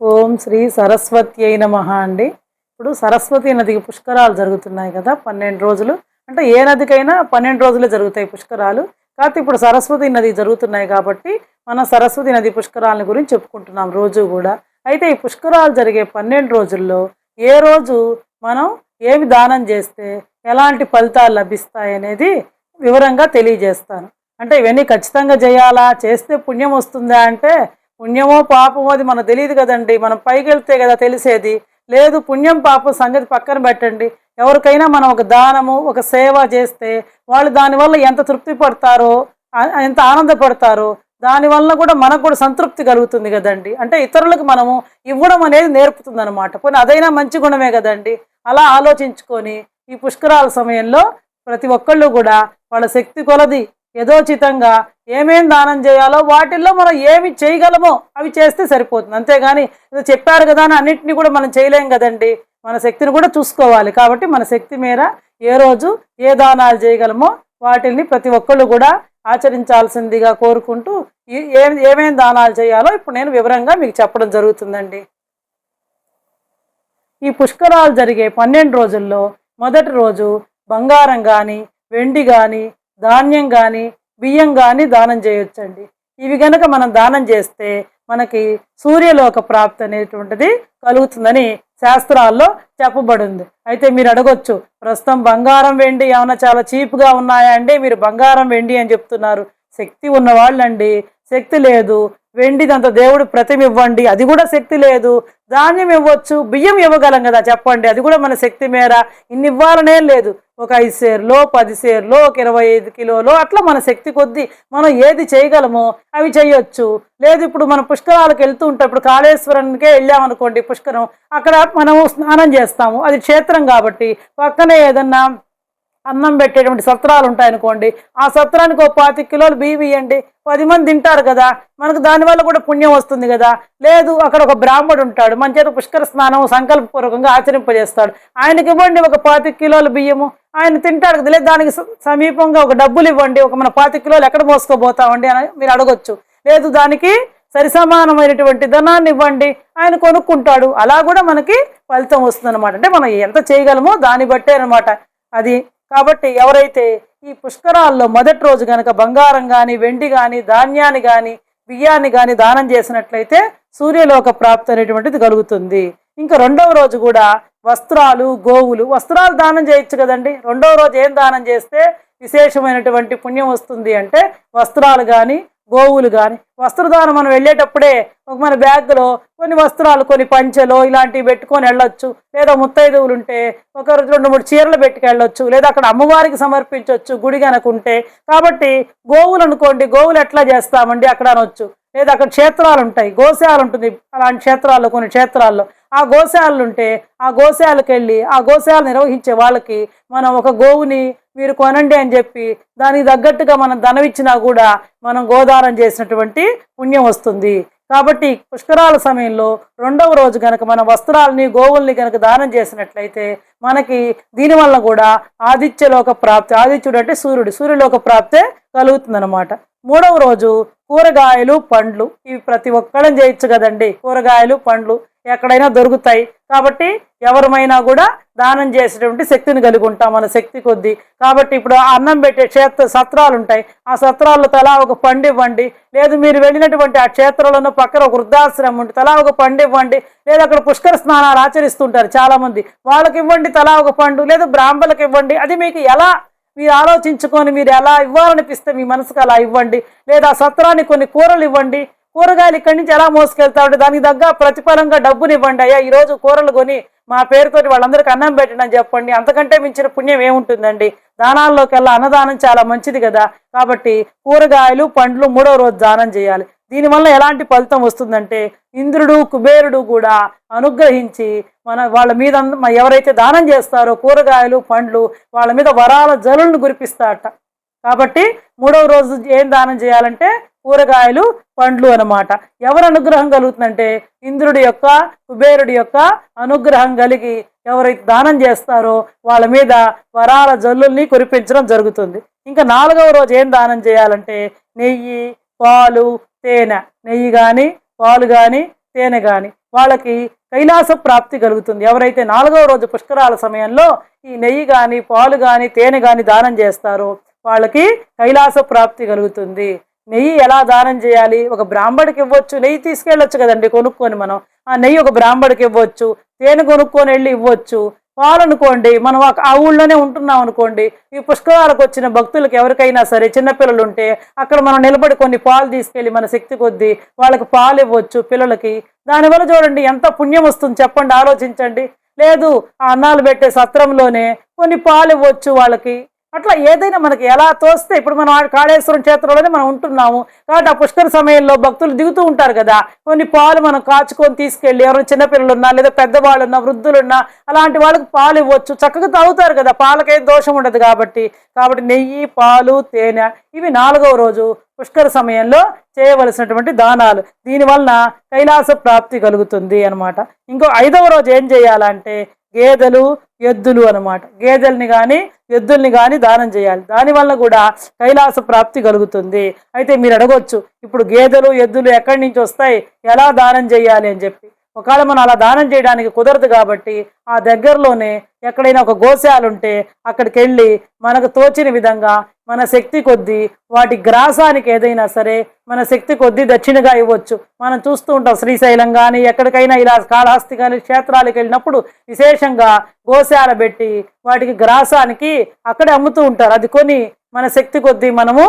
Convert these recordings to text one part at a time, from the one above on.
ఓం శ్రీ సరస్వతి అయిన మహా అండి. ఇప్పుడు సరస్వతి నదికి పుష్కరాలు జరుగుతున్నాయి కదా పన్నెండు రోజులు. అంటే ఏ నదికైనా పన్నెండు రోజులే జరుగుతాయి పుష్కరాలు. కాకపోతే ఇప్పుడు సరస్వతి నది జరుగుతున్నాయి కాబట్టి మనం సరస్వతి నది పుష్కరాలని గురించి చెప్పుకుంటున్నాం రోజు కూడా. అయితే ఈ పుష్కరాలు జరిగే పన్నెండు రోజుల్లో ఏ రోజు మనం ఏమి దానం చేస్తే ఎలాంటి ఫలితాలు లభిస్తాయి అనేది వివరంగా తెలియజేస్తాను. అంటే ఇవన్నీ ఖచ్చితంగా చేయాలా? చేస్తే పుణ్యం వస్తుందా అంటే పుణ్యమో పాపమో అది మనకు తెలియదు కదండి. మనం పైకి వెళ్తే కదా తెలిసేది. లేదు పుణ్యం పాపం సంగతి పక్కన పెట్టండి. ఎవరికైనా మనం ఒక దానము ఒక సేవ చేస్తే వాళ్ళు దానివల్ల ఎంత తృప్తి పడతారో ఎంత ఆనందపడతారో దానివల్ల కూడా మనకు కూడా సంతృప్తి కలుగుతుంది కదండి. అంటే ఇతరులకు మనము ఇవ్వడం అనేది నేర్పుతుంది అనమాట పోనీ అదైనా మంచి గుణమే కదండి. అలా ఆలోచించుకొని ఈ పుష్కరాల సమయంలో ప్రతి ఒక్కళ్ళు కూడా వాళ్ళ శక్తి కొలది యథోచితంగా ఏమేం దానం చేయాలో వాటిల్లో మనం ఏమి చేయగలమో అవి చేస్తే సరిపోతుంది. అంతేగాని ఇది చెప్పారు కదా అని అన్నింటినీ కూడా మనం చేయలేం కదండి. మన శక్తిని కూడా చూసుకోవాలి. కాబట్టి మన శక్తి మేర ఏ రోజు ఏ దానాలు చేయగలమో వాటిల్ని ప్రతి ఒక్కళ్ళు కూడా ఆచరించాల్సిందిగా కోరుకుంటూ ఏ ఏం ఏమేం దానాలు చేయాలో ఇప్పుడు నేను వివరంగా మీకు చెప్పడం జరుగుతుందండి. ఈ పుష్కరాలు జరిగే పన్నెండు రోజుల్లో మొదటి రోజు బంగారం కానీ వెండి కానీ ధాన్యం కానీ బియ్యం కానీ దానం చేయొచ్చండి. ఇవి గనక మనం దానం చేస్తే మనకి సూర్యలోక ప్రాప్తి అనేటువంటిది కలుగుతుందని శాస్త్రాల్లో చెప్పబడింది. అయితే మీరు అడగొచ్చు ప్రస్తుతం బంగారం వెండి ఏమైనా చాలా చీప్గా ఉన్నాయా అండి? మీరు బంగారం వెండి అని చెప్తున్నారు. శక్తి ఉన్న వాళ్ళండి శక్తి లేదు. వెండిదంత దేవుడు ప్రతిమ ఇవ్వండి. అది కూడా శక్తి లేదు. ధాన్యం ఇవ్వచ్చు బియ్యం ఇవ్వగలం కదా చెప్పండి. అది కూడా మన శక్తి మేర. ఇన్ని ఇవ్వాలనే లేదు. ఒక ఐదు సేర్లో పది సేర్లో ఒక ఇరవై ఐదు కిలోలో అట్లా మన శక్తి కొద్దీ మనం ఏది చేయగలమో అవి చేయొచ్చు. లేదు ఇప్పుడు మనం పుష్కరాలకు వెళ్తూ ఉంటాం ఇప్పుడు కాళేశ్వరానికే వెళ్ళామనుకోండి పుష్కరం అక్కడ మనము స్నానం చేస్తాము. అది క్షేత్రం కాబట్టి పక్కనే ఏదన్నా అన్నం పెట్టేటువంటి సత్రాలు ఉంటాయనుకోండి ఆ సత్రానికి ఒక పాతి కిలోలు బియ్యం ఇవ్వండి పది మంది తింటారు కదా మనకు దానివల్ల కూడా పుణ్యం వస్తుంది కదా లేదు అక్కడ ఒక బ్రాహ్మడు ఉంటాడు మన చేత పుష్కర స్నానం సంకల్పపూర్వకంగా ఆచరింపజేస్తాడు ఆయనకి ఇవ్వండి ఒక పాతి కిలోల బియ్యము ఆయన తింటాడు కదా లేదు దానికి సమీపంగా ఒక డబ్బులు ఇవ్వండి ఒక మన పాతి కిలోలు ఎక్కడ మోసుకోబోతామండి అని మీరు అడగొచ్చు లేదు దానికి సరిసమానమైనటువంటి ధనాన్ని ఇవ్వండి ఆయన కొనుక్కుంటాడు అలా కూడా మనకి ఫలితం వస్తుంది అనమాట అంటే మనం ఎంత చేయగలమో దాన్ని బట్టే అనమాట అది కాబట్టి ఎవరైతే ఈ పుష్కరాల్లో మొదటి రోజు కనుక బంగారం కానీ వెండి కానీ ధాన్యాన్ని కానీ బియ్యాన్ని కానీ దానం చేసినట్లయితే సూర్యలోక ప్రాప్తి అనేటువంటిది కలుగుతుంది. ఇంకా రెండవ రోజు కూడా వస్త్రాలు గోవులు వస్త్రాలు దానం చేయొచ్చు కదండి. రెండవ రోజు ఏం దానం చేస్తే విశేషమైనటువంటి పుణ్యం వస్తుంది అంటే వస్త్రాలు కానీ గోవులు కానీ వస్త్రదానం మనం వెళ్ళేటప్పుడే ఒక మన బ్యాగ్లో కొన్ని వస్త్రాలు కొన్ని పంచెలో ఇలాంటివి పెట్టుకొని వెళ్ళొచ్చు. లేదా ముత్తైదువులు ఉంటే ఒక రెండు మూడు చీరలు పెట్టుకెళ్ళొచ్చు లేదా అక్కడ అమ్మవారికి సమర్పించవచ్చు గుడి కనుకుంటే కాబట్టి గోవులు అనుకోండి గోవులు ఎట్లా చేస్తామండి అక్కడ అనొచ్చు. లేదా అక్కడ క్షేత్రాలు ఉంటాయి గోశాలు ఉంటుంది అలాంటి క్షేత్రాల్లో కొన్ని క్షేత్రాల్లో. ఆ గోశాలలు ఉంటే ఆ గోశాలకు వెళ్ళి ఆ గోశాల నిర్వహించే వాళ్ళకి మనం ఒక గోవుని మీరు కొనండి అని చెప్పి దానికి తగ్గట్టుగా మనం ధనమిచ్చినా కూడా మనం గోదానం చేసినటువంటి పుణ్యం వస్తుంది. కాబట్టి పుష్కరాల సమయంలో రెండవ రోజు కనుక మన వస్త్రాలని గోవుల్ని కనుక దానం చేసినట్లయితే మనకి దీనివల్ల కూడా ఆదిత్యలోక ప్రాప్తి ఆదిత్యుడు అంటే సూర్యుడు సూర్యలోక ప్రాప్తే కలుగుతుందన్నమాట. మూడవ రోజు కూరగాయలు పండ్లు ఇవి ప్రతి ఒక్కడం చేయొచ్చు కదండి. కూరగాయలు పండ్లు ఎక్కడైనా దొరుకుతాయి. కాబట్టి ఎవరమైనా కూడా దానం చేసేటువంటి శక్తిని కలిగి ఉంటాం మన శక్తి కొద్దీ. కాబట్టి ఇప్పుడు ఆ అన్నం పెట్టే క్షేత్ర సత్రాలు ఉంటాయి. ఆ సత్రాల్లో తలా ఒక పండు ఇవ్వండి. లేదు మీరు వెళ్ళినటువంటి ఆ క్షేత్రంలో పక్కన ఒక వృద్ధాశ్రమం ఉంటుంది తలా ఒక పండు ఇవ్వండి. లేదా అక్కడ పుష్కర స్నానాలు ఆచరిస్తుంటారు చాలామంది. వాళ్ళకి ఇవ్వండి తలా ఒక పండు. లేదా బ్రాహ్మణులకు ఇవ్వండి. అది మీకు ఎలా మీరు ఆలోచించుకొని మీరు ఎలా ఇవ్వాలనిపిస్తే మీ మనసుకు అలా ఇవ్వండి. లేదా సత్రాన్ని సత్రానికి కొన్ని కూరలు ఇవ్వండి. కూరగాయలు ఇక్కడి నుంచి ఎలా మోసుకెళ్తా ఉంటే దానికి తగ్గ ప్రతిఫలంగా డబ్బుని ఇవ్వండి అయ్యా ఈరోజు కూరలు కొని మా పేరుతోటి వాళ్ళందరికీ అన్నం పెట్టండి అని చెప్పండి. అంతకంటే మించిన పుణ్యం ఏముంటుందండి? దానాల్లోకి వెళ్ళా అన్నదానం చాలా మంచిది కదా. కాబట్టి కూరగాయలు పండ్లు మూడో రోజు దానం చేయాలి. దీనివల్ల ఎలాంటి ఫలితం వస్తుందంటే ఇంద్రుడు కుబేరుడు కూడా అనుగ్రహించి మన వాళ్ళ మీద ఎవరైతే దానం చేస్తారో కూరగాయలు పండ్లు వాళ్ళ మీద వరాల జలులను గురిపిస్తారట కాబట్టి మూడవ రోజు ఏం దానం చేయాలంటే కూరగాయలు పండ్లు అన్నమాట. ఎవరు అనుగ్రహం కలుగుతుందంటే ఇంద్రుడి యొక్క కుబేరుడి యొక్క అనుగ్రహం కలిగి ఎవరైతే దానం చేస్తారో వాళ్ళ మీద వరాల జల్లుల్ని కురిపించడం జరుగుతుంది. ఇంకా నాలుగవ రోజు ఏం దానం చేయాలంటే నెయ్యి పాలు తేనె. నెయ్యి కానీ పాలు కానీ తేనె కానీ వాళ్ళకి కైలాస ప్రాప్తి కలుగుతుంది. ఎవరైతే నాలుగవ రోజు పుష్కరాల సమయంలో ఈ నెయ్యి కానీ పాలు కానీ తేనె కానీ దానం చేస్తారో వాళ్ళకి కైలాస ప్రాప్తి కలుగుతుంది. నెయ్యి ఎలా దానం చేయాలి? ఒక బ్రాహ్మడికి ఇవ్వచ్చు నెయ్యి తీసుకెళ్ళొచ్చు కదండి కొనుక్కొని మనం. ఆ నెయ్యి ఒక బ్రాహ్మడికి ఇవ్వచ్చు తేనె కొనుక్కొని వెళ్ళి ఇవ్వచ్చు. పాలనుకోండి మనం ఆ- ఆ ఊళ్ళోనే ఉంటున్నాం అనుకోండి ఈ పుష్కరాలకు వచ్చిన భక్తులకు ఎవరికైనా సరే చిన్నపిల్లలు ఉంటే అక్కడ మనం నిలబడి కొన్ని పాలు తీసుకెళ్ళి మన శక్తి కొద్దీ వాళ్ళకి పాలు ఇవ్వచ్చు పిల్లలకి. దానివల్ల చూడండి ఎంత పుణ్యం వస్తుంది చెప్పండి ఆలోచించండి. లేదు ఆ అన్నాలు పెట్టే సత్రంలోనే కొన్ని పాలు ఇవ్వచ్చు వాళ్ళకి. అట్లా ఏదైనా మనకి ఎలా తోస్తే ఇప్పుడు మనం ఆ కాళేశ్వరం క్షేత్రంలోనే మనం ఉంటున్నాము. కాబట్టి ఆ పుష్కర సమయంలో భక్తులు దిగుతూ ఉంటారు కదా. కొన్ని పాలు మనం కాచుకొని తీసుకెళ్ళి ఎవరైనా చిన్నపిల్లలు ఉన్నా లేదా పెద్దవాళ్ళు ఉన్నా వృద్ధులున్నా అలాంటి వాళ్ళకి పాలు ఇవ్వచ్చు. చక్కగా తాగుతారు కదా. పాలకేం దోషం ఉండదు కాబట్టి. కాబట్టి నెయ్యి పాలు తేనె ఇవి నాలుగవ రోజు పుష్కర సమయంలో చేయవలసినటువంటి దానాలు. దీనివలన కైలాస ప్రాప్తి కలుగుతుంది అన్నమాట. ఇంకో ఐదవ రోజు ఏం చేయాలంటే గేదెలు ఎద్దులు అన్నమాట. గేదెల్ని కానీ ఎద్దుల్ని కానీ దానం చేయాలి. దానివల్ల కూడా కైలాస ప్రాప్తి కలుగుతుంది. అయితే మీరు అడగొచ్చు ఇప్పుడు గేదెలు ఎద్దులు ఎక్కడి నుంచి వస్తాయి? ఎలా దానం చేయాలి అని చెప్పి. ఒకవేళ మనం అలా దానం చేయడానికి కుదరదు కాబట్టి ఆ దగ్గరలోనే ఎక్కడైనా ఒక గోశాలుంటే అక్కడికి వెళ్ళి మనకు తోచిన విధంగా మన శక్తి కొద్దీ వాటి గ్రాసానికి ఏదైనా సరే మన శక్తి కొద్దీ దక్షిణగా ఇవ్వచ్చు. మనం చూస్తూ ఉంటాం శ్రీశైలం కానీ ఎక్కడికైనా ఇలా కాళహస్తి కానీ క్షేత్రాలకు వెళ్ళినప్పుడు విశేషంగా గోశాల పెట్టి వాటికి గ్రాసానికి అక్కడే అమ్ముతూ ఉంటారు. అది కొని మన శక్తి కొద్దీ మనము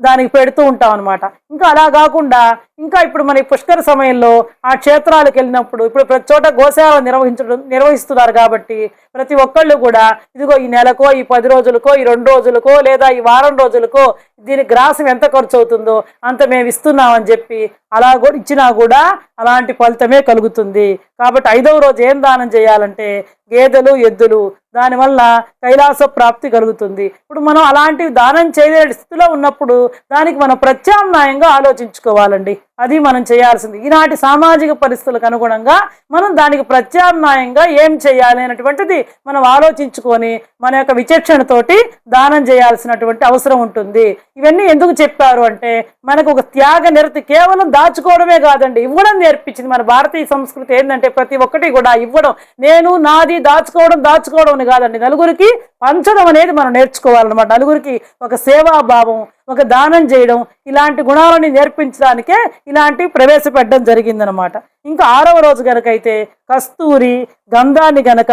దానికి పెడుతూ ఉంటాం అనమాట ఇంకా అలా కాకుండా ఇంకా ఇప్పుడు మన పుష్కర సమయంలో ఆ క్షేత్రాలకు వెళ్ళినప్పుడు ఇప్పుడు ప్రతి చోట గోశాల నిర్వహించడం నిర్వహిస్తున్నారు కాబట్టి ప్రతి ఒక్కళ్ళు కూడా ఇదిగో ఈ నెలకో ఈ పది రోజులకో ఈ రెండు రోజులకో లేదా ఈ వారం రోజులకో దీని గ్రాసం ఎంత ఖర్చు అవుతుందో అంత మేము ఇస్తున్నామని చెప్పి అలా కూడా ఇచ్చినా కూడా అలాంటి ఫలితమే కలుగుతుంది. కాబట్టి ఐదవ రోజు ఏం దానం చేయాలంటే గేదెలు ఎద్దులు దానివల్ల కైలాస ప్రాప్తి కలుగుతుంది. ఇప్పుడు మనం అలాంటివి దానం చేయలేని స్థితిలో ఉన్నప్పుడు దానికి మనం ప్రత్యామ్నాయంగా ఆలోచించుకోవాలండి. అది మనం చేయాల్సింది. ఈనాటి సామాజిక పరిస్థితులకు అనుగుణంగా మనం దానికి ప్రత్యామ్నాయంగా ఏం చేయాలి అనేటువంటిది మనం ఆలోచించుకొని మన యొక్క విచక్షణతోటి దానం చేయాల్సినటువంటి అవసరం ఉంటుంది. ఇవన్నీ ఎందుకు చెప్పారు అంటే మనకు ఒక త్యాగ నిరతి కేవలం దాచుకోవడమే కాదండి. ఇవ్వడం నేర్పించింది మన భారతీయ సంస్కృతి ఏంటంటే ప్రతి ఒక్కటి కూడా ఇవ్వడం. నేను నాది దాచుకోవడం దాచుకోవడం అని కాదండి. నలుగురికి పంచడం అనేది మనం నేర్చుకోవాలన్నమాట. నలుగురికి ఒక సేవాభావం ఒక దానం చేయడం ఇలాంటి గుణాలని నేర్పించడానికే ఇలాంటివి ప్రవేశపెట్టడం జరిగిందనమాట ఇంకా ఆరవ రోజు గనక అయితే కస్తూరి గంధాన్ని గనక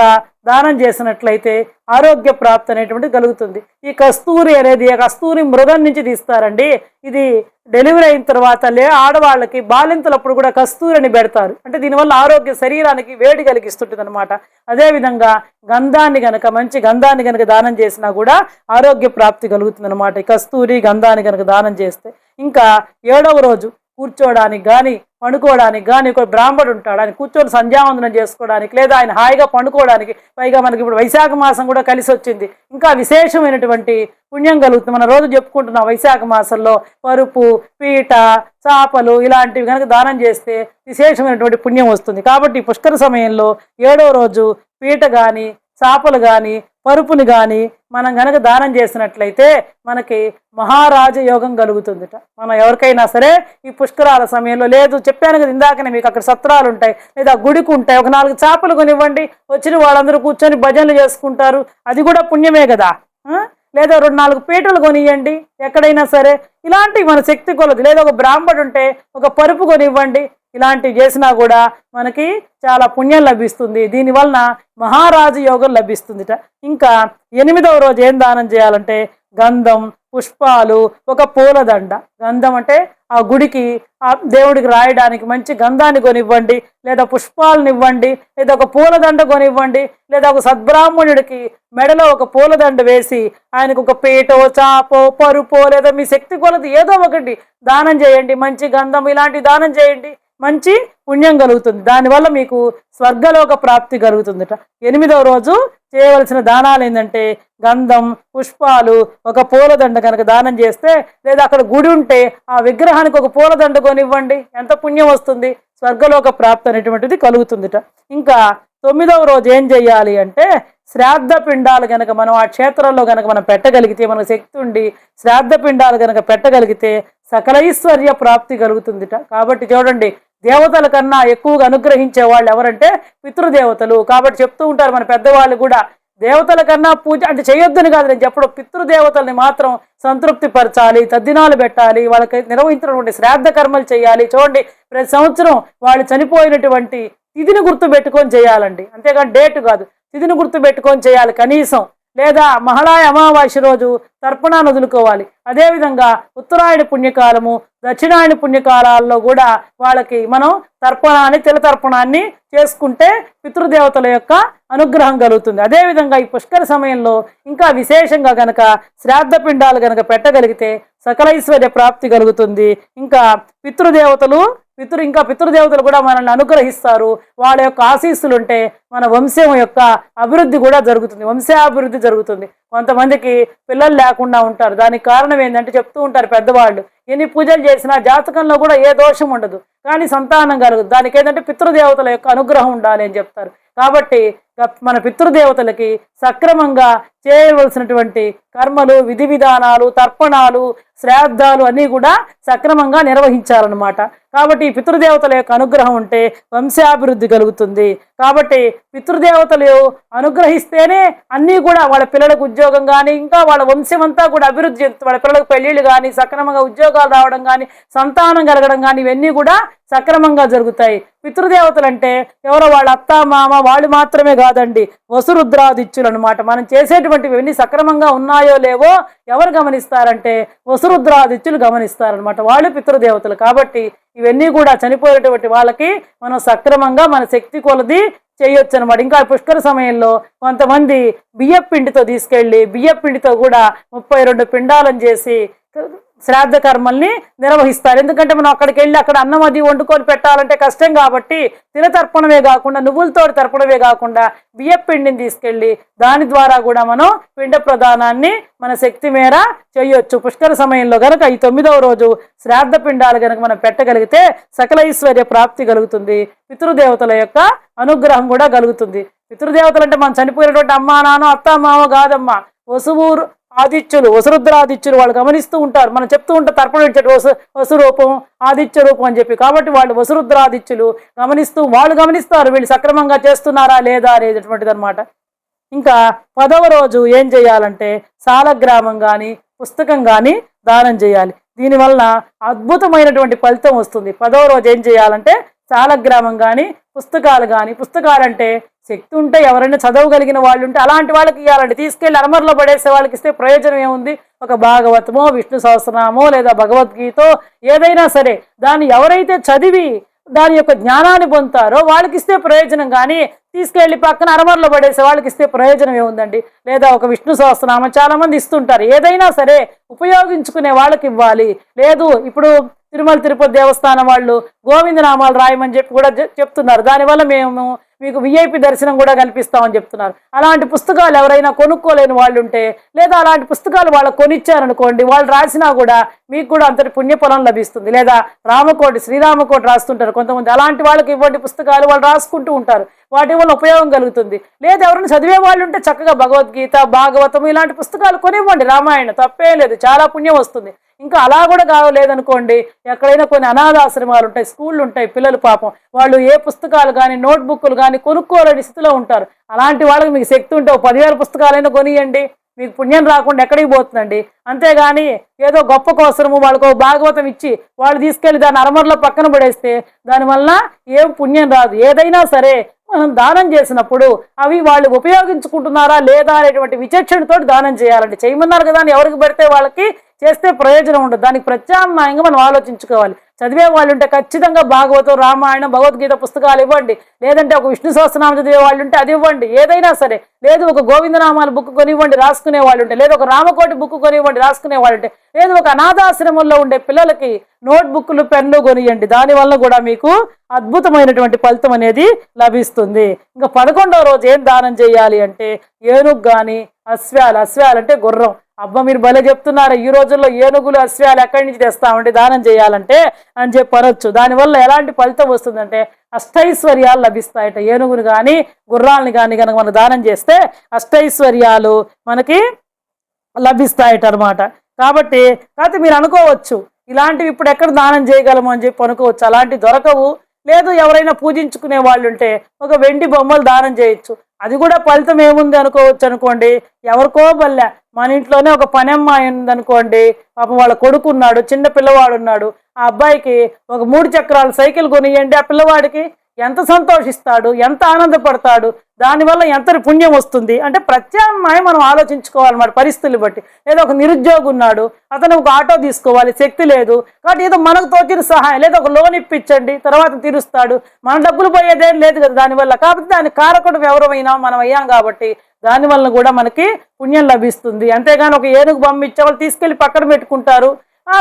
దానం చేసినట్లయితే ఆరోగ్య ప్రాప్తి అనేటువంటిది కలుగుతుంది. ఈ కస్తూరి అనేది కస్తూరి మృగం నుంచి తీస్తారండి. ఇది డెలివరీ అయిన తర్వాత లే ఆడవాళ్ళకి బాలింతలప్పుడు కూడా కస్తూరిని పెడతారు. అంటే దీనివల్ల ఆరోగ్య శరీరానికి వేడి కలిగిస్తుంటుంది అనమాట అదేవిధంగా గంధాన్ని గనక మంచి గంధాన్ని గనక దానం చేసినా కూడా ఆరోగ్య ప్రాప్తి కలుగుతుంది అనమాట ఈ కస్తూరి గంధాన్ని గనక దానం చేస్తే. ఇంకా ఏడవ రోజు కూర్చోడానికి కానీ పండుకోవడానికి కానీ ఒక బ్రాహ్మడు ఉంటాడు ఆయన కూర్చొని సంధ్యావందనం చేసుకోవడానికి లేదా ఆయన హాయిగా పండుకోవడానికి పైగా మనకి ఇప్పుడు వైశాఖ మాసం కూడా కలిసి వచ్చింది. ఇంకా విశేషమైనటువంటి పుణ్యం కలుగుతుంది. మనం రోజు చెప్పుకుంటున్నాం వైశాఖ మాసంలో పరుపు పీట చాపలు ఇలాంటివి కనుక దానం చేస్తే విశేషమైనటువంటి పుణ్యం వస్తుంది. కాబట్టి పుష్కర సమయంలో ఏడో రోజు పీట కానీ చాపలు కానీ పరుపుని కానీ మనం గనక దానం చేసినట్లయితే మనకి మహారాజ యోగం కలుగుతుందిట. మనం ఎవరికైనా సరే ఈ పుష్కరాల సమయంలో లేదు చెప్పాను కదా ఇందాకనే మీకు అక్కడ సత్రాలు ఉంటాయి లేదా గుడికి ఉంటాయి ఒక నాలుగు చేపలు కొనివ్వండి వచ్చిన వాళ్ళందరూ కూర్చొని భజనలు చేసుకుంటారు అది కూడా పుణ్యమే కదా? లేదా రెండు నాలుగు పీటలు కొనివ్వండి ఎక్కడైనా సరే ఇలాంటివి మన శక్తి కొలది. లేదా ఒక బ్రాహ్మడు ఉంటే ఒక పరుపు కొనివ్వండి ఇలాంటివి చేసినా కూడా మనకి చాలా పుణ్యం లభిస్తుంది. దీనివలన మహారాజు యోగం లభిస్తుందిట. ఇంకా ఎనిమిదవ రోజు ఏం దానం చేయాలంటే గంధం పుష్పాలు ఒక పూలదండ గంధం అంటే ఆ గుడికి ఆ దేవుడికి రాయడానికి మంచి గంధాన్ని కొనివ్వండి లేదా పుష్పాలను ఇవ్వండి లేదా ఒక పూలదండ కొనివ్వండి లేదా ఒక సద్బ్రాహ్మణుడికి మెడలో ఒక పూలదండ వేసి ఆయనకు ఒక పేటో చాపో పరుపో లేదా మీ శక్తి కొలది ఏదో ఒకటి దానం చేయండి. మంచి గంధం ఇలాంటి దానం చేయండి. మంచి పుణ్యం కలుగుతుంది. దానివల్ల మీకు స్వర్గలోక ప్రాప్తి కలుగుతుందట. ఎనిమిదవ రోజు చేయవలసిన దానాలు ఏంటంటే గంధం పుష్పాలు ఒక పూలదండ కనుక దానం చేస్తే లేదా అక్కడ గుడి ఉంటే ఆ విగ్రహానికి ఒక పూలదండ కొనివ్వండి. ఎంత పుణ్యం వస్తుంది? స్వర్గలోక ప్రాప్తి అనేటువంటిది కలుగుతుందిట. ఇంకా తొమ్మిదవ రోజు ఏం చేయాలి అంటే శ్రాద్ధ పిండాలు కనుక మనం ఆ క్షేత్రంలో కనుక మనం పెట్టగలిగితే మనకు శక్తి ఉండి శ్రాద్ధ పిండాలు కనుక పెట్టగలిగితే సకలైశ్వర్య ప్రాప్తి కలుగుతుందిట. కాబట్టి చూడండి దేవతల కన్నా ఎక్కువగా అనుగ్రహించే వాళ్ళు ఎవరంటే పితృదేవతలు. కాబట్టి చెప్తూ ఉంటారు మన పెద్దవాళ్ళు కూడా దేవతల కన్నా పూజ అంటే చేయొద్దని కాదు నేను చెప్పడం పితృదేవతల్ని మాత్రం సంతృప్తి పరచాలి తద్దినాలు పెట్టాలి వాళ్ళకి నిర్వహించినటువంటి శ్రాద్ధ కర్మలు చేయాలి. చూడండి ప్రతి సంవత్సరం వాళ్ళు చనిపోయినటువంటి తిథిని గుర్తు పెట్టుకొని చేయాలండి. అంతేకాని డేట్ కాదు తిథిని గుర్తు పెట్టుకొని చేయాలి కనీసం. లేదా మహళాయ అమావాస్య రోజు తర్పణాన్ని వదులుకోవాలి. అదేవిధంగా ఉత్తరాయణ పుణ్యకాలము దక్షిణాయన పుణ్యకాలాల్లో కూడా వాళ్ళకి మనం తర్పణాన్ని తిల తర్పణాన్ని చేసుకుంటే పితృదేవతల యొక్క అనుగ్రహం కలుగుతుంది. అదేవిధంగా ఈ పుష్కర సమయంలో ఇంకా విశేషంగా గనక శ్రాద్ధ పిండాలు గనక పెట్టగలిగితే సకలైశ్వర్య ప్రాప్తి కలుగుతుంది. ఇంకా పితృదేవతలు పితృ ఇంకా పితృదేవతలు కూడా మనల్ని అనుగ్రహిస్తారు. వాళ్ళ యొక్క ఆశీస్సులు ఉంటే మన వంశం యొక్క అభివృద్ధి కూడా జరుగుతుంది. వంశాభివృద్ధి జరుగుతుంది. కొంతమందికి పిల్లలు లేకుండా ఉంటారు. దానికి కారణం ఏంటంటే చెప్తూ ఉంటారు పెద్దవాళ్ళు ఎన్ని పూజలు చేసినా జాతకంలో కూడా ఏ దోషం ఉండదు. కానీ సంతానం కలగదు. దానికి ఏంటంటే పితృదేవతల యొక్క అనుగ్రహం ఉండాలి అని చెప్తారు. కాబట్టి మన పితృదేవతలకి సక్రమంగా చేయవలసినటువంటి కర్మలు విధి విధానాలు తర్పణాలు శ్రాద్ధాలు అన్నీ కూడా సక్రమంగా నిర్వహించాలన్నమాట. కాబట్టి ఈ పితృదేవతల యొక్క అనుగ్రహం ఉంటే వంశాభివృద్ధి కలుగుతుంది. కాబట్టి పితృదేవతలు అనుగ్రహిస్తేనే అన్నీ కూడా వాళ్ళ పిల్లలకు ఉద్యోగం కానీ ఇంకా వాళ్ళ వంశం అంతా కూడా అభివృద్ధి చెందుతుంది. వాళ్ళ పిల్లలకు పెళ్ళిళ్ళు కానీ సక్రమంగా ఉద్యోగాలు రావడం కానీ సంతానం కలగడం కానీ ఇవన్నీ కూడా సక్రమంగా జరుగుతాయి. పితృదేవతలు అంటే ఎవరో వాళ్ళ అత్త మామ వాళ్ళు మాత్రమే కాదండి. వసురుద్రాదిత్యులు అనమాట మనం చేసేటువంటివి ఇవన్నీ సక్రమంగా ఉన్నాయో లేవో ఎవరు గమనిస్తారంటే వసురుద్రాదిత్యులు గమనిస్తారనమాట. వాళ్ళు పితృదేవతలు కాబట్టి ఇవన్నీ కూడా చనిపోయేటువంటి వాళ్ళకి మనం సక్రమంగా మన శక్తి కొలది చేయొచ్చు అనమాట ఇంకా పుష్కర సమయంలో కొంతమంది బియ్యపిండితో తీసుకెళ్ళి బియ్యపిండితో కూడా ముప్పై రెండు పిండాలను చేసి శ్రాద్ధ కర్మల్ని నిర్వహిస్తారు. ఎందుకంటే మనం అక్కడికి వెళ్ళి అక్కడ అన్నం అది వండుకొని పెట్టాలంటే కష్టం కాబట్టి తినతర్పణమే కాకుండా నువ్వులతో తర్పణమే కాకుండా బియ్యపిండిని తీసుకెళ్ళి దాని ద్వారా కూడా మనం పిండ ప్రదానాన్ని మన శక్తి మేర చేయొచ్చు. పుష్కర సమయంలో కనుక ఈ తొమ్మిదవ రోజు శ్రాద్ధ పిండాలు కనుక మనం పెట్టగలిగితే సకల ఐశ్వర్య ప్రాప్తి కలుగుతుంది. పితృదేవతల యొక్క అనుగ్రహం కూడా కలుగుతుంది. పితృదేవతలు అంటే మనం చనిపోయినటువంటి అమ్మా నాన్న అత్త మామ కాదమ్మా వసువు ఆదిత్యులు వసురుద్రాదిత్యులు వాళ్ళు గమనిస్తూ ఉంటారు. మనం చెప్తూ ఉంటాం తర్పణ వసు వసురూపం ఆదిత్య రూపం అని చెప్పి. కాబట్టి వాళ్ళు వసురుద్రాదిత్యులు గమనిస్తూ వాళ్ళు గమనిస్తారు వీళ్ళు సక్రమంగా చేస్తున్నారా లేదా అనేటటువంటిది అనమాట ఇంకా పదవ రోజు ఏం చేయాలంటే సాలగ్రామం కానీ పుస్తకం కానీ దానం చేయాలి. దీనివల్ల అద్భుతమైనటువంటి ఫలితం వస్తుంది. పదవ రోజు ఏం చేయాలంటే సాలగ్రామం కానీ పుస్తకాలు కానీ పుస్తకాలంటే శక్తి ఉంటే ఎవరైనా చదవగలిగిన వాళ్ళు ఉంటే అలాంటి వాళ్ళకి ఇవ్వాలండి తీసుకెళ్ళి అరమరలో పడేసే వాళ్ళకి ఇస్తే ప్రయోజనం ఏముంది? ఒక భాగవతమో విష్ణు సహస్రనామో లేదా భగవద్గీతో ఏదైనా సరే దాన్ని ఎవరైతే చదివి దాని యొక్క జ్ఞానాన్ని పొందుతారో వాళ్ళకి ఇస్తే ప్రయోజనం కానీ తీసుకెళ్ళి పక్కన అరమరలో పడేసే వాళ్ళకి ఇస్తే ప్రయోజనం ఏముందండి? లేదా ఒక విష్ణు సహస్రనామం చాలా మంది ఇస్తుంటారు. ఏదైనా సరే ఉపయోగించుకునే వాళ్ళకి ఇవ్వాలి. లేదు ఇప్పుడు తిరుమల తిరుపతి దేవస్థానం వాళ్ళు గోవిందనామాలు రాయమని చెప్పి కూడా చెప్తున్నారు. దానివల్ల మేము మీకు విఐపి దర్శనం కూడా కల్పిస్తామని చెప్తున్నారు. అలాంటి పుస్తకాలు ఎవరైనా కొనుక్కోలేని వాళ్ళు ఉంటే లేదా అలాంటి పుస్తకాలు వాళ్ళకు కొనిచ్చారనుకోండి వాళ్ళు రాసినా కూడా మీకు కూడా అంతటి పుణ్యఫలం లభిస్తుంది. లేదా రామకోటి శ్రీరామకోటి రాస్తుంటారు. కొంతమంది అలాంటి వాళ్ళకి ఇవ్వండి పుస్తకాలు వాళ్ళు రాసుకుంటూ ఉంటారు. వాటి వల్ల ఉపయోగం కలుగుతుంది. లేదా ఎవరైనా చదివే వాళ్ళు ఉంటే చక్కగా భగవద్గీత భాగవతం ఇలాంటి పుస్తకాలు కొనివ్వండి. రామాయణ తప్పే లేదు. చాలా పుణ్యం వస్తుంది. ఇంకా అలా కూడా కావలేదనుకోండి. ఎక్కడైనా కొన్ని అనాథాశ్రమాలు ఉంటాయి స్కూళ్ళు ఉంటాయి పిల్లలు పాపం. వాళ్ళు ఏ పుస్తకాలు కానీ నోట్బుక్లు కానీ కొనుక్కోలేని స్థితిలో ఉంటారు. అలాంటి వాళ్ళకి మీకు శక్తి ఉంటే పదివేల పుస్తకాలైనా కొనియండి. మీకు పుణ్యం రాకుండా ఎక్కడికి పోతుందండి? అంతేగాని ఏదో గొప్ప కోసము వాళ్ళకు భాగవతం ఇచ్చి వాళ్ళు తీసుకెళ్ళి దాన్ని అరమరలో పక్కన పడేస్తే దానివల్ల ఏం పుణ్యం రాదు. ఏదైనా సరే మనం దానం చేసినప్పుడు అవి వాళ్ళు ఉపయోగించుకుంటున్నారా లేదా అనేటువంటి విచక్షణతో దానం చేయాలండి. చేయమన్నారు కదా అని ఎవరికి పెడితే వాళ్ళకి చేస్తే ప్రయోజనం ఉండదు. దానికి ప్రత్యామ్నాయంగా మనం ఆలోచించుకోవాలి. చదివే వాళ్ళు ఉంటే ఖచ్చితంగా భాగవతం రామాయణం భగవద్గీత పుస్తకాలు ఇవ్వండి. లేదంటే ఒక విష్ణు సహస్రనామం చదివే వాళ్ళు ఉంటే అది ఇవ్వండి. ఏదైనా సరే. లేదు ఒక గోవిందనామాలు బుక్ కొనివ్వండి రాసుకునే వాళ్ళు ఉంటే. లేదు ఒక రామకోటి బుక్ కొనివ్వండి రాసుకునే వాళ్ళు ఉంటే. లేదు ఒక అనాథాశ్రమంలో ఉండే పిల్లలకి నోట్ బుక్లు పెన్లు కొనియండి దానివల్ల కూడా మీకు అద్భుతమైనటువంటి ఫలితం అనేది లభిస్తుంది. ఇంకా పదకొండవ రోజు ఏం దానం చేయాలి అంటే ఏనుగు కానీ అశ్వాలు. అశ్వాలు అంటే గుర్రం. అబ్బా మీరు భలే చెప్తున్నారు. ఈ రోజుల్లో ఏనుగులు అశ్వాలు ఎక్కడి నుంచి తెస్తామంటే దానం చేయాలంటే అని చెప్పి అనొచ్చు. దానివల్ల ఎలాంటి ఫలితం వస్తుందంటే అష్టైశ్వర్యాలు లభిస్తాయట. ఏనుగును కానీ గుర్రాలను కానీ కనుక మనం దానం చేస్తే అష్టైశ్వర్యాలు మనకి లభిస్తాయట అనమాట కాబట్టి కాకపోతే మీరు అనుకోవచ్చు ఇలాంటివి ఇప్పుడు ఎక్కడ దానం చేయగలము అని చెప్పి అనుకోవచ్చు. అలాంటివి దొరకవు. లేదు ఎవరైనా పూజించుకునే వాళ్ళు ఉంటే ఒక వెండి బొమ్మలు దానం చేయొచ్చు. అది కూడా ఫలితం ఏముంది అనుకోవచ్చు అనుకోండి. ఎవరికో బల్లె మన ఇంట్లోనే ఒక పని అమ్మాయి ఉందనుకోండి. పాపం వాళ్ళ కొడుకు ఉన్నాడు చిన్న పిల్లవాడు ఉన్నాడు. ఆ అబ్బాయికి ఒక మూడు చక్రాల సైకిల్ కొనియండి. ఆ పిల్లవాడికి ఎంత సంతోషిస్తాడు ఎంత ఆనందపడతాడు దానివల్ల ఎంత పుణ్యం వస్తుంది? అంటే ప్రత్యామ్నాయం మనం ఆలోచించుకోవాలన్నమాట పరిస్థితులు బట్టి. లేదా ఒక నిరుద్యోగి ఉన్నాడు అతను ఒక ఆటో తీసుకోవాలి శక్తి లేదు కాబట్టి ఏదో మనకు తోచిన సహాయం లేదా ఒక లోన్ ఇప్పించండి తర్వాత తీరుస్తాడు మన డబ్బులు పోయేదేం లేదు కదా దానివల్ల. కాబట్టి దాని కారకుడు ఎవరమైనా మనం అయ్యాం కాబట్టి దానివల్ల కూడా మనకి పుణ్యం లభిస్తుంది. అంతేగాని ఒక ఏనుగు బొమ్మ ఇచ్చే వాళ్ళు తీసుకెళ్ళి పక్కన పెట్టుకుంటారు.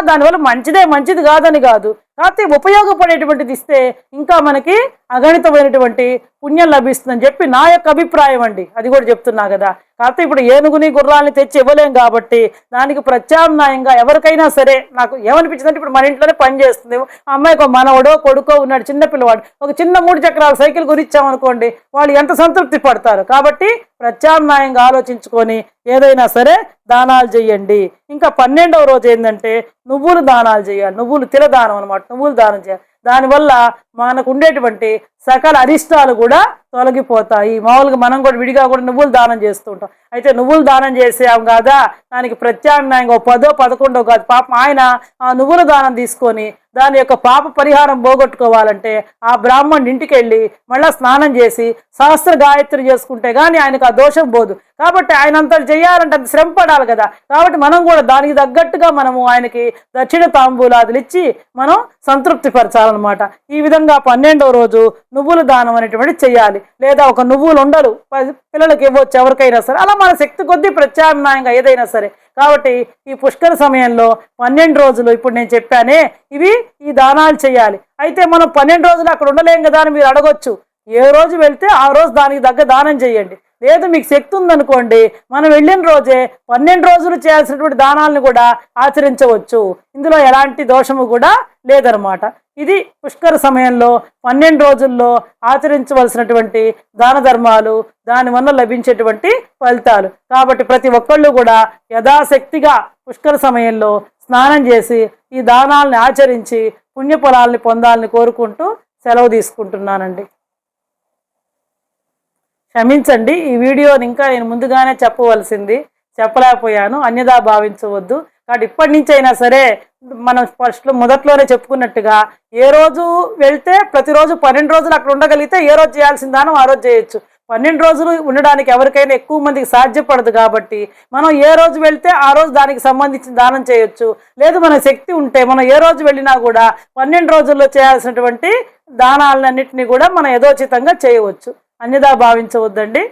దానివల్ల మంచిదే మంచిది కాదని కాదు. కాకపోతే ఉపయోగపడేటువంటిది ఇస్తే ఇంకా మనకి అగణితమైనటువంటి పుణ్యం లభిస్తుందని చెప్పి నా యొక్క అభిప్రాయం అండి. అది కూడా చెప్తున్నా కదా. కాకపోతే ఇప్పుడు ఏనుగుని గుర్రాలని తెచ్చి ఇవ్వలేం కాబట్టి దానికి ప్రత్యామ్నాయంగా ఎవరికైనా సరే నాకు ఏమనిపించిందంటే ఇప్పుడు మన ఇంట్లోనే పని చేస్తుంది. ఆ అమ్మాయికి ఒక మనవడో కొడుకో ఉన్నాడు చిన్న పిల్లవాడు. ఒక చిన్న మూడు చక్రాల సైకిల్ గురిచ్చామనుకోండి వాళ్ళు ఎంత సంతృప్తి పడతారు? కాబట్టి ప్రత్యామ్నాయంగా ఆలోచించుకొని ఏదైనా సరే దానాలు చేయండి. ఇంకా పన్నెండవ రోజు ఏంటంటే నువ్వులు దానాలు చేయాలి. నువ్వులు తిలదానం అనమాట నువ్వులు దానం చేయాలి దానివల్ల మనకు ఉండేటువంటి సకల అరిష్టాలు కూడా తొలగిపోతాయి. మామూలుగా మనం కూడా విడిగా కూడా నువ్వులు దానం చేస్తుంటాం. అయితే నువ్వులు దానం చేసాం కాదా? దానికి ప్రత్యామ్నాయంగా ఓ పదో పదకొండో కాదు పాపం ఆయన ఆ నువ్వుల దానం తీసుకొని దాని యొక్క పాప పరిహారం పోగొట్టుకోవాలంటే ఆ బ్రాహ్మణుడి ఇంటికి వెళ్ళి మళ్ళీ స్నానం చేసి సహస్ర గాయత్రి చేసుకుంటే కానీ ఆయనకు ఆ దోషం పోదు. కాబట్టి ఆయన అంత చేయాలంటే అంత శ్రమ పడాలి కదా. కాబట్టి మనం కూడా దానికి తగ్గట్టుగా మనము ఆయనకి దక్షిణ తాంబూలాదులు ఇచ్చి మనం సంతృప్తి పరచాలన్నమాట ఈ విధంగా పన్నెండవ రోజు నువ్వుల దానం అనేటువంటి చేయాలి. లేదా ఒక నువ్వులు ఉండలు పది పిల్లలకి ఇవ్వచ్చు ఎవరికైనా సరే. అలా మన శక్తి కొద్దీ ప్రత్యామ్నాయంగా ఏదైనా సరే. కాబట్టి ఈ పుష్కర సమయంలో పన్నెండు రోజులు ఇప్పుడు నేను చెప్పానే ఇవి ఈ దానాలు చేయాలి. అయితే మనం పన్నెండు రోజులు అక్కడ ఉండలేం కదా అని మీరు అడగొచ్చు. ఏ రోజు వెళ్తే ఆ రోజు దానికి తగ్గ దానం చేయండి. లేదు మీకు శక్తి ఉందనుకోండి మనం వెళ్ళిన రోజే పన్నెండు రోజులు చేయాల్సినటువంటి దానాలను కూడా ఆచరించవచ్చు. ఇందులో ఎలాంటి దోషము కూడా లేదనమాట. ఇది పుష్కర సమయంలో పన్నెండు రోజుల్లో ఆచరించవలసినటువంటి దాన ధర్మాలు దానివల్ల లభించేటువంటి ఫలితాలు. కాబట్టి ప్రతి ఒక్కళ్ళు కూడా యథాశక్తిగా పుష్కర సమయంలో స్నానం చేసి ఈ దానాలని ఆచరించి పుణ్యఫలాల్ని పొందాలని కోరుకుంటూ సెలవు తీసుకుంటున్నానండి. క్షమించండి ఈ వీడియోని ఇంకా నేను ముందుగానే చెప్పవలసింది చెప్పలేకపోయాను అన్యదా భావించవద్దు. కాబట్టి ఇప్పటి నుంచి అయినా సరే మనం ఫస్ట్లో మొదట్లోనే చెప్పుకున్నట్టుగా ఏ రోజు వెళ్తే ప్రతిరోజు పన్నెండు రోజులు అక్కడ ఉండగలిగితే ఏ రోజు చేయాల్సిన దానం ఆ రోజు చేయొచ్చు. పన్నెండు రోజులు ఉండడానికి ఎవరికైనా ఎక్కువ మందికి సాధ్యపడదు కాబట్టి మనం ఏ రోజు వెళ్తే ఆ రోజు దానికి సంబంధించిన దానం చేయొచ్చు. లేదు మన శక్తి ఉంటే మనం ఏ రోజు వెళ్ళినా కూడా పన్నెండు రోజుల్లో చేయాల్సినటువంటి దానాలన్నింటినీ కూడా మనం యథోచితంగా చేయవచ్చు. అన్యదా భావించవద్దండి.